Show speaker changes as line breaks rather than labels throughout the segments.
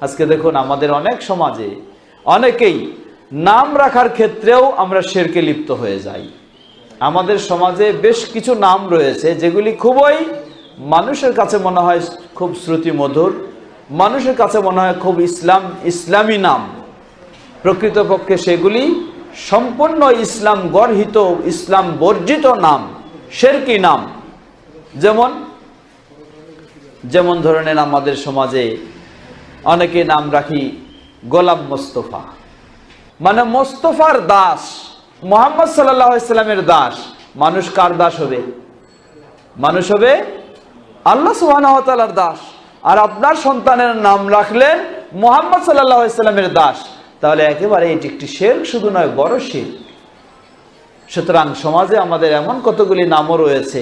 আজকে দেখুন আমাদের অনেক সমাজে অনেকেই নাম রাখার ক্ষেত্রেও আমরা শেরকে লিপ্ত হয়ে যাই। আমাদের সমাজে বেশ কিছু নাম রয়েছে যেগুলি খুবই মানুষের কাছে মনে হয় খুব শ্রুতি মধুর মানুষের কাছে মনে হয় খুব ইসলাম, ইসলামী নাম। প্রকৃতপক্ষে সেগুলি সম্পূর্ণ ইসলাম গর্হিত, ইসলাম বর্জিত নাম, শেরকি নাম। যেমন যেমন ধরে নেন আমাদের সমাজে অনেকে নাম রাখি গোলাম মোস্তফা। মানে মোস্তফার দাস, মোহাম্মদ সাল্লাহ দাস, মানুষ কার দাস হবে? মানুষ হবে আল্লাহ সুবাহর দাস। আর আপনার সন্তানের নাম রাখলেন মোহাম্মদ সাল্লাহ দাস। তাহলে একেবারে এটি একটি শের শুধু নয়, বড় শের সুতরাং সমাজে আমাদের এমন কতগুলি নামও রয়েছে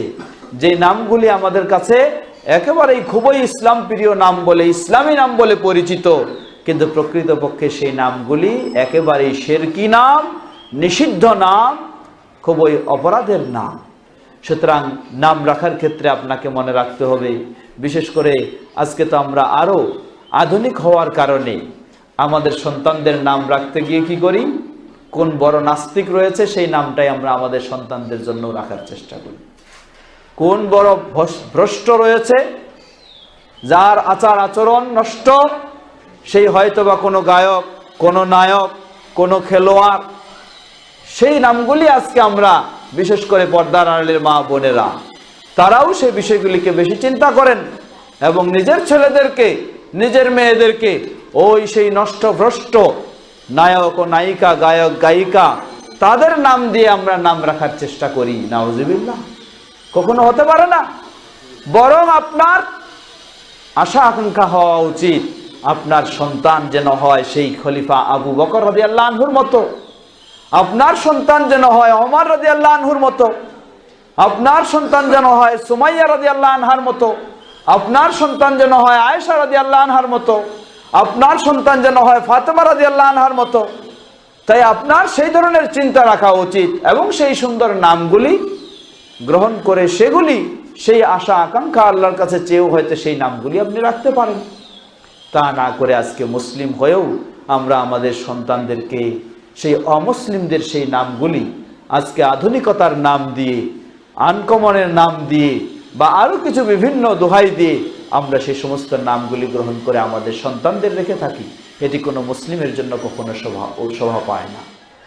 যে নামগুলি আমাদের কাছে একেবারেই খুবই ইসলাম প্রিয় নাম বলে, ইসলামী নাম বলে পরিচিত, কিন্তু প্রকৃতপক্ষে সেই নামগুলি একেবারেই শেরকি নাম, নিষিদ্ধ নাম, খুবই অপরাধের নাম। সুতরাং নাম রাখার ক্ষেত্রে আপনাকে মনে রাখতে হবে, বিশেষ করে আজকে তো আমরা আরও আধুনিক হওয়ার কারণে আমাদের সন্তানদের নাম রাখতে গিয়ে কি করি? কোন বড় নাস্তিক রয়েছে, সেই নামটাই আমরা আমাদের সন্তানদের জন্য রাখার চেষ্টা করি। কোন বড় ভ্রষ্ট রয়েছে, যার আচার আচরণ নষ্ট, সেই হয়তোবা কোনো গায়ক, কোনো নায়ক, কোনো খেলোয়াড়, সেই নামগুলি আজকে আমরা বিশেষ করে পর্দার আড়ালের মা বোনেরা, তারাও সেই বিষয়গুলিকে বেশি চিন্তা করেন এবং নিজের ছেলেদেরকে, নিজের মেয়েদেরকে, ওই সেই নষ্ট ভ্রষ্ট নায়ক ও নায়িকা, গায়ক, গায়িকা, তাদের নাম দিয়ে আমরা নাম রাখার চেষ্টা করি। নাউজিবিল্লাহ। কখনো হতে পারে না। বরং আপনার আশা আকাঙ্ক্ষা হওয়া উচিত। আপনার সন্তান যেন হয় সেই খলিফা আবু বকর রদি আল্লাহর মতো। আপনার সন্তান যেন হয় অমর রদি আল্লাহর মতো। আপনার সন্তান যেন হয় সুমাইয়া রদি আল্লাহ মতো। আপনার সন্তান যেন হয় আয়েশা রদি আল্লাহ মতো। আপনার সন্তান যেন হয় ফাতেমা রদি আল্লাহ মতো। তাই আপনার সেই ধরনের চিন্তা রাখা উচিত এবং সেই সুন্দর নামগুলি গ্রহণ করে সেগুলি, সেই আশা, আকাঙ্ক্ষা আল্লাহর কাছে চেয়েও হয়তো সেই নামগুলি আপনি রাখতে পারেন। তা না করে আজকে মুসলিম হয়েও আমরা আমাদের সন্তানদেরকে, সেই অমুসলিমদের সেই নামগুলি, আজকে আধুনিকতার নাম দিয়ে, আনকমনের নাম দিয়ে বা আরও কিছু বিভিন্ন দোহাই দিয়ে আমরা সেই সমস্ত নামগুলি গ্রহণ করে আমাদের সন্তানদের রেখে থাকি। এটি কোনো মুসলিমের জন্য কখনো শোভা শোভা পায় না।